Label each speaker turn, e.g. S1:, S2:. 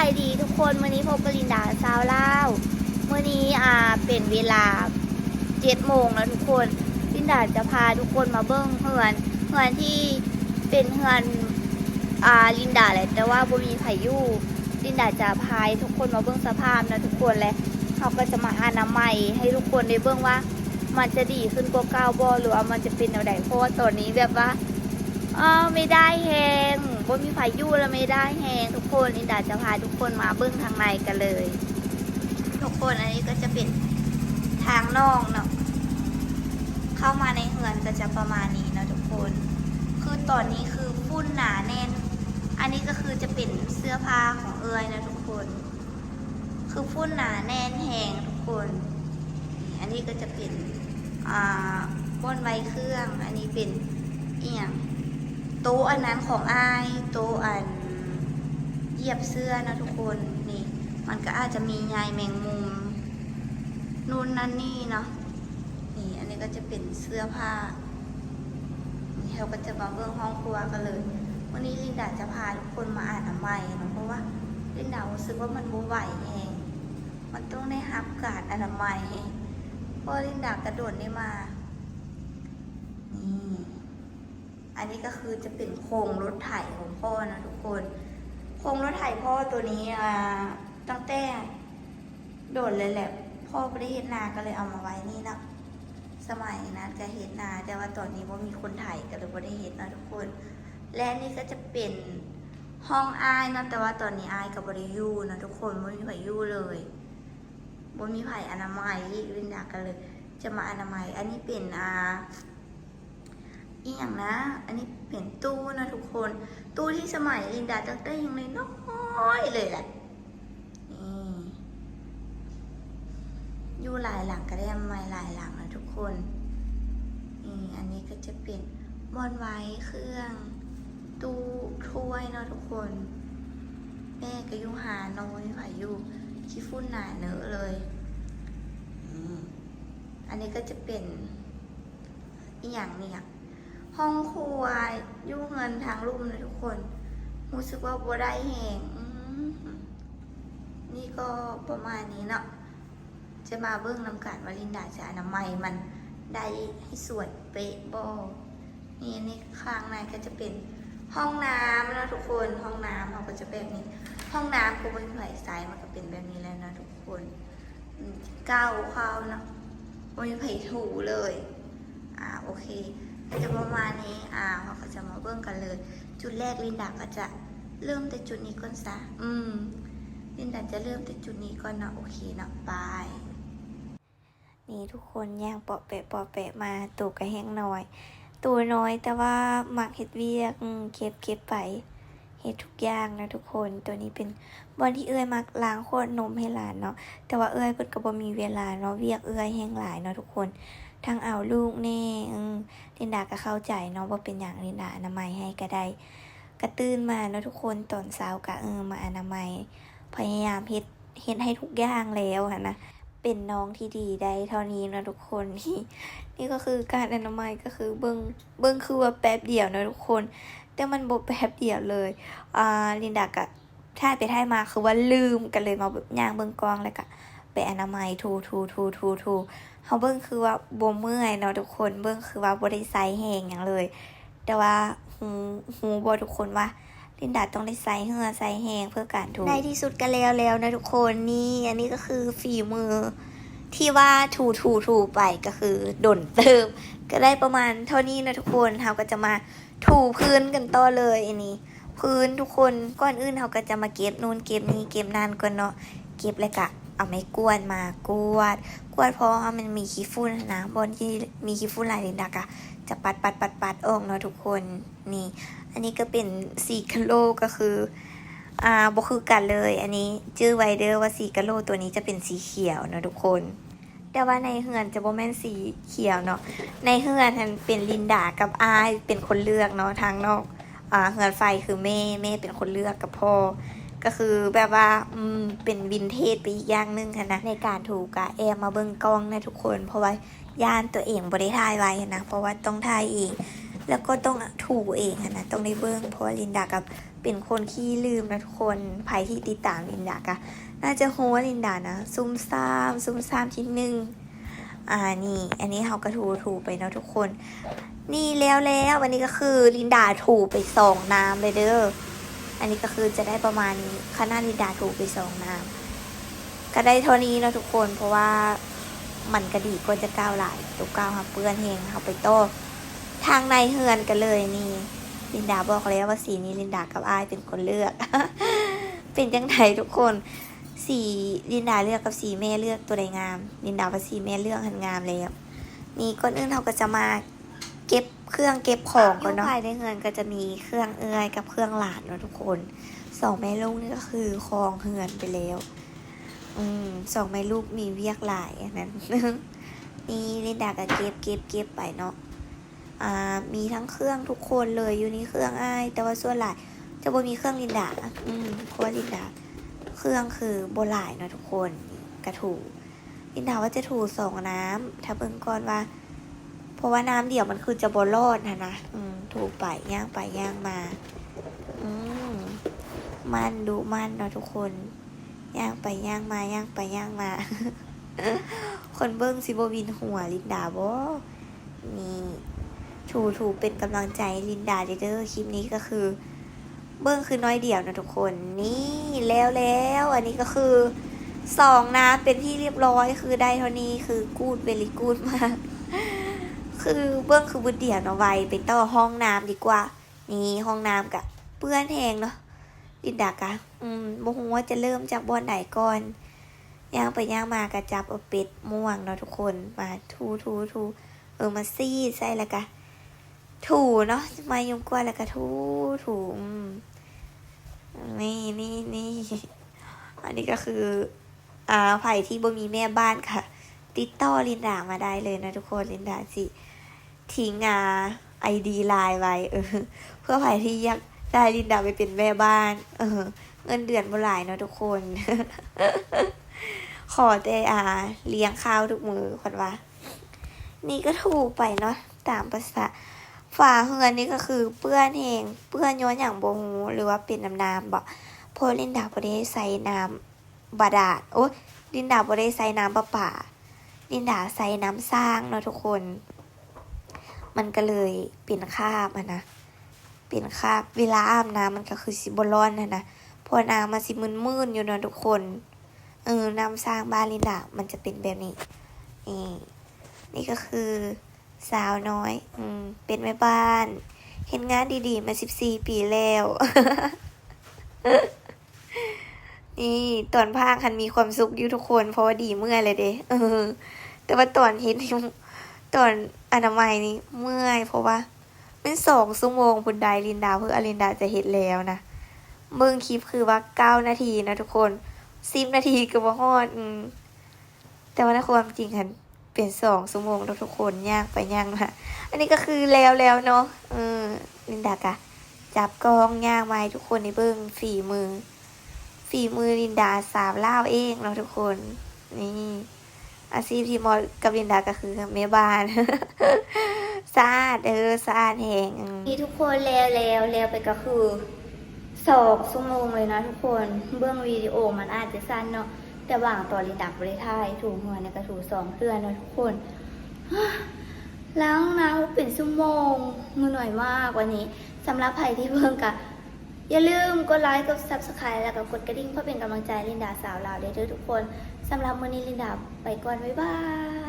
S1: ายดีทุกคนมื่อนี้พบกับลินดาสาวเลาวมื่อนี้อ่าเป็นเวลาเจ็ดโมงแล้วทุกคนลินดาจะพาทุกคนมาเบิ้งเฮือนเฮือนที่เป็นเฮือนอ่าลินดาแหละแต่ว่าบ่มีไผอยู่ลินดาจะพาทุกคนมาเบิ้งสภาพนะทุกคนและเขาก็จะมาอนามัยให้ทุกคนได้เบิ้งว่า มันจะดีขึ้นกว่าเก้าบอหรือว่ามันจะเป็นแนวใดเพราะว่าตอนนี้แบบว่าอ๋อไม่ได้แหง บ่มีไฟยู่แล้วไม่ได้แหงทุกคนอินดาจะพาทุกคนมาเบิ้องทางในกันเลย ทุกคนอันนี้ก็จะเป็นทางนอกเนาะเข้ามาในเฮือนก็จะประมาณนี้เนาะทุกคน คือตอนนี้คือฟุ้นหนาแน่น อันนี้ก็คือจะเป็นเสื้อผ้าของเอยนะทุกคน คือฟุ้นหนาแน่นแหงทุกคน อันนี้ก็จะเป็นอ่าบนใบเครื่อง อันนี้เป็นเอียง โต๊ะอันนั้นของอายโต๊ะอันเหยียบเสื้อนะทุกคนนี่ มันก็อาจจะมีใยแมงมุมนู่นนั่นนี่เนาะนี่อันนี้ก็จะเป็นเสื้อผ้าเราก็จะมาเบื้องห้องครัวกันเลย วันนี้ลินดาจะพาทุกคนมาอ่านอนามัยเนาะเพราะว่าลินดารู้สึกว่ามันบูไหวเองมันต้องได้รับการอนามัยเพราะลินดากระโดดได้มานี่ นนี้ก็คือจะเป็นโครงรถไถของพ่อนะทุกคน โครงรถไถพ่อตัวนี้อ่าตั้งแต่โดดเลยแหละ พ่อไม่ได้เห็นนาก็เลยเอามาไว้นี่นะสมัยนั้นก็เห็นนา แต่ว่าตอนนี้ว่ามีคนไถก็เลยไม่ได้เห็นนะทุกคน และนี่ก็จะเป็นห้องอายนะแต่ว่าตอนนี้อายกับบริยูนะทุกคนไม่มีไผยูเลยบ่มีไผ่อนามัยลินดากันเลย จะมาอนามัย อันนี้เป็นอ่า อีอย่างนะ อันนี้เป็นตู้นะทุกคน ตู้ที่สมัยลินดาตั้งแต่ยังเลยน้อยเลยแหละนี่อยู่หลายหลังก็ได้ไม่หลายหลังนะทุกคนนี่อันนี้ก็จะเป็นบอนไว้เครื่อง ตู้ถ้วยเนาะทุกคนแม่ก็อยู่หาน้อยผ่าอยู่ขี้ฟุ้นหนาเนอะเลยอันนี้ก็จะเป็นอีกอย่างเนี่ย ห้องครัวยุ่งเงินทางรูปนะทุกคน รู้สึกว่าบัได้แหงนี่ก็ประมาณนี้เนาะจะมาเบิ้องนำการวาลินดาจะอนามัยมันได้ให้สวยเป๊ะบอนี่นี่ข้างในก็จะเป็นห้องน้ำนะทุกคนห้องน้ำเราก็จะแบบนี้ ห้องน้ำก็เป็นไผ่สายมันก็เป็นแบบนี้แล้วนะทุกคนก้าวเข้าเนาะไม่มีไผ่ถูเลย อ่าโอเค ก็จะประมาณนี้อ่าเราก็จะมาเบิ่งกันเลย จุดแรกลินดาก็จะเริ่มแต่จุดนี้ก่อนซะอืมลินดาจะเริ่มแต่จุดนี้ก่อนเนาะโอเคเนาะบายนี่ทุกคนย่างเปาะแปะเปาะแปะมาตัวกระแห้งน้อย ตัวน้อยแต่ว่ามักเฮ็ดเวียกอืมเก็บเก็บไปเฮ็ดทุกอย่างนะทุกคนตัวนี้เป็นบอนที่เอื้อยมักล้างขวดนมให้หลานเนาะแต่ว่าเอื้อยเพิ่นก็บ่มีเวลาเนาะเวียกเอื้อยแห้งหลายเนาะทุกคน ทั้งเอาลูกแน่ลินดาก็เข้าใจเนาะว่าเป็นอย่างลินดาอนามัยให้ก็ได้กระตื่นมาเนาะทุกคนตอนเช้าก็เออมาอนามัย พยายามเฮ็ดเฮ็ดให้ทุกอย่างแล้วค่ะนะเป็นน้องที่ดีได้เท่านี้นะทุกคนนี่นี่ก็คือการอนามัยก็คือเบิ้งเบิ้งคือว่าแป๊บเดียวนะทุกคน แต่มันบแป๊บเดียวเลยอ่าลินดากะท่ายไปท่ายมาคือว่าลืมกันเลยมาแบบย่างเบิ้งกองแล้วก็ ไปอนามัยทูทูทูทูทูเขาเบิ้งคือว่าบ่เมื่อยเนาะทุกคนเบิ้งคือว่าบ่ได้ไซแหงอย่างเลย แต่ว่าหูหูบ่ทุกคนว่าลินดาต้องได้ใส่เหือใส่แหงเพื่อการถูในที่สุดก็แล้วแล้วนะทุกคนนี่อันนี้ก็คือฝีมือที่ว่าถูถูถูไปก็คือดนเติมก็ได้ประมาณเท่านี้นะทุกคนเราก็จะมาถูพื้นกันต่อเลยอันนี้ พื้นทุกคนก่อนอื่นเราก็จะมาเก็บนู่นเก็บนี้เก็บนั่นก่อนเนาะเก็บเลยกะ เอาไม้กวนมากวด กวดเพราะว่ามันมีขี้ฝุ่นนะบนที่มีขี้ฝุ่นหลายลินดากะจะปัดปัดปัดปัดออกเนาะทุกคนนี่ อันนี้ก็เป็นสีกะโลก็คืออ่าบ่คือกันเลย อันนี้ชื่อไวเดอร์ว่าสีกะโลตัวนี้จะเป็นสีเขียวเนาะทุกคน แต่ว่าในเฮือนจะโบแมนสีเขียวเนาะในเฮือนมันเป็นลินดากับอายเป็นคนเลือกเนาะทางนอกอ่าเฮือนไฟคือแม่แม่เป็นคนเลือกกับพ่อ ก็คือแบบว่าอืมเป็นวินเทจไปอีกอย่างหนึงค่ะนะในการถูกกะแอมมาเบิ่งกล้องนะทุกคน เพราะว่าย่านตัวเองบ่ได้ถ่ายไว้นะเพราะว่าต้องถ่ายเองแล้วก็ต้องถูเองอะนะต้องได้เบิ้งเพราะว่าลินดากับ
S2: เป็นคนขี้ลืมนะทุกคนใครที่ติดตามลินดากะน่าจะโฮว่าลินดานะซุ่มซ่ามซุ่มซ่ามทีหนึ่งอ่านี่ อันนี้เขาก็ถูถูไปเนาะทุกคน นี่แล้วแล้ววันนี้ก็คือลินดาถูไปสองน้ำเลยเด้อ อันนี้ก็คือจะได้ประมาณนี้คณะลินดาถูไปสองน้ำก็ได้เท่านี้นะทุกคนเพราะว่ามันกระดีกว่าจะก้าวหลายตัวก้าวค่ะเปื้อนเฮงเขาไปโต้ทางในเฮือนกันเลยนี่ ลินดาบอกแล้วว่าสีนี้ลินดากับอายเป็นคนเลือก เป็นจังไงทุกคนสีลินดาเลือกกับสีแม่เลือกตัวใดงาม ลินดาว่าสีแม่เลือกหันงามแล้วนี่ก่อนอื่นเราก็จะมา เครื่องเก็บของก่อนเนาะภายในเฮือนก็จะมีเครื่องเอื้อยกับเครื่องหลานเนาะทุกคนสองแม่ลูกนี่ก็คือคลองเฮือนไปแล้ว อืมสองแม่ลูกมีเวียกหลายอันนั้นนี่ลินดาก็เก็บเก็บเก็บไปเนาะอ่ามีทั้งเครื่องทุกคนเลยอยู่นี่เครื่องอ้ายแต่ว่าส่วนหลายจะบ่มีเครื่องลินดาอืมเพราะว่าลินดา เครื่องคือโบหลายเนาะทุกคนกระถูลินดาว่าจะถูสองน้ำถ้าเบิ่งก่อนว่า เพราะว่าน้ำเดี่ยวมันคือจะบรอดนะนะอืมถูไปย่างไปย่างมาอืมมันดูมันเนาะทุกคน ย่างไปย่างมาย่างไปย่างมา คนเบิ้งซิโบวินหัวลินดาบ่นี่ถูถูเป็นกำลังใจลินดาเด้อคลิปนี้ก็คือ เบิ้งคือน้อยเดี่ยวนะทุกคน นี่แล้วแล้วอันนี้ก็คือสองน้ำเป็นที่เรียบร้อยคือได้เท่านี้คือกูดเวลิกูดมาก คือเบิ้องคือบุญเดียวเนาะไว้ไปต่อห้องน้ำดีกว่า นี่ห้องน้ำกะเปื้อนแหงเนาะลินดากะอืมบ่ฮู้ว่าจะเริ่มจากบอนไหนก่อนย่างไปย่างมากระจับเอาเป็ดม่วงเนาะทุกคนมาทูทูทูเออมาซีใส่ล้วกะถูเนาะมายุ่งกว่าล้วก็ถูถูอืมนี่นี่นี่อันนี้ก็คือ อ่าไผ่ที่บ่มีแม่บ้านค่ะ ติดต่อลินดามาได้เลยนะทุกคน ลินดาสิทิ้งอ่าไอดีไลน์ไว้เออเพื่อไผ่ที่อยากได้ลินดาไปเป็นแม่บ้าน เออ เงินเดือนบ่หลายเนาะทุกคน ขอแต่อาเลี้ยงข้าวทุกมือคนว่า นี่ก็ถูกไปเนาะตามภาษาฝาเฮือนนี่ก็คือเปื้อนเองเปื้อนย้อนอย่างโบฮูหรือว่าเป็นน้ำน้ำบ่เพลินดาบ่ได้ใส่น้ำบาดาลโอ้ลินดาบ่ได้ใส่น้ำประปา ลินดาใส่น้ำสร้างเนาะทุกคน มันก็เลยเป็นคาบอะนะเป็นคาบเวลาอาบน้ำมันก็คือสิบร้อนนะนะพอน้ำมันสิมึนๆอยู่เนาะทุกคนเออน้ำสร้างบ้านลินดามันจะเป็นแบบนี้นี่นี่ก็คือสาวน้อย อืม เป็นแม่บ้าน เห็นงานดีๆ มาสิบสี่ปีแล้ว นี่ตอนภาคคันมีความสุขอยู่ทุกคนเพราะว่าดีเมื่อยเลยเด้เออ แต่ว่าตอนเห็นนี่ตอนอนามัยนี่เมื่อยเพราะว่าเป็นสองชั่วโมงพุนไดลินดาเพื่ออลินดาจะเห็นแล้วนะเบิ่งคลิปคือว่าเก้านาทีนะทุกคนสิบนาทีก็บ่ฮอดอืมแต่ว่าในความจริงคันเป็นสองชั่วโมงแล้วทุกคนย่างไปย่างมาอันนี้ก็คือแล้วแล้วเนาะเออลินดากะจับกล้องย่างมาทุกคนในเบิ้งฝีมือ ฝีมือลินดาสาวเล่าเองเนาะทุกคน นี่อาชีพที่มอกับลินดาก็คือแม่บ้านสะอาดเออสะอาดแหงนี่ทุกคนแล้วแล้วแล้วไปก็คือสองชั่วโมงเลยนะทุกคนเบื้องวิดีโอมันอาจจะสั้นเนาะแต่ว่างตอนลินดับริทายถูหัวเนี่ยก็ถูสองเดือนเนาะทุกคนแล้วน้ำเป็นชั่วโมงมือหน่อยมากวันนี้สำหรับใครที่เพิ่งกะ อย่าลืมกดไลค์กด subscribe แล้วก็กดกระดิ่งเพื่อเป็นกำลังใจลินดาสาวลาวเด้อทุกคนสำหรับมื้อนี้ลินดาไปก่อนบ๊ายบาย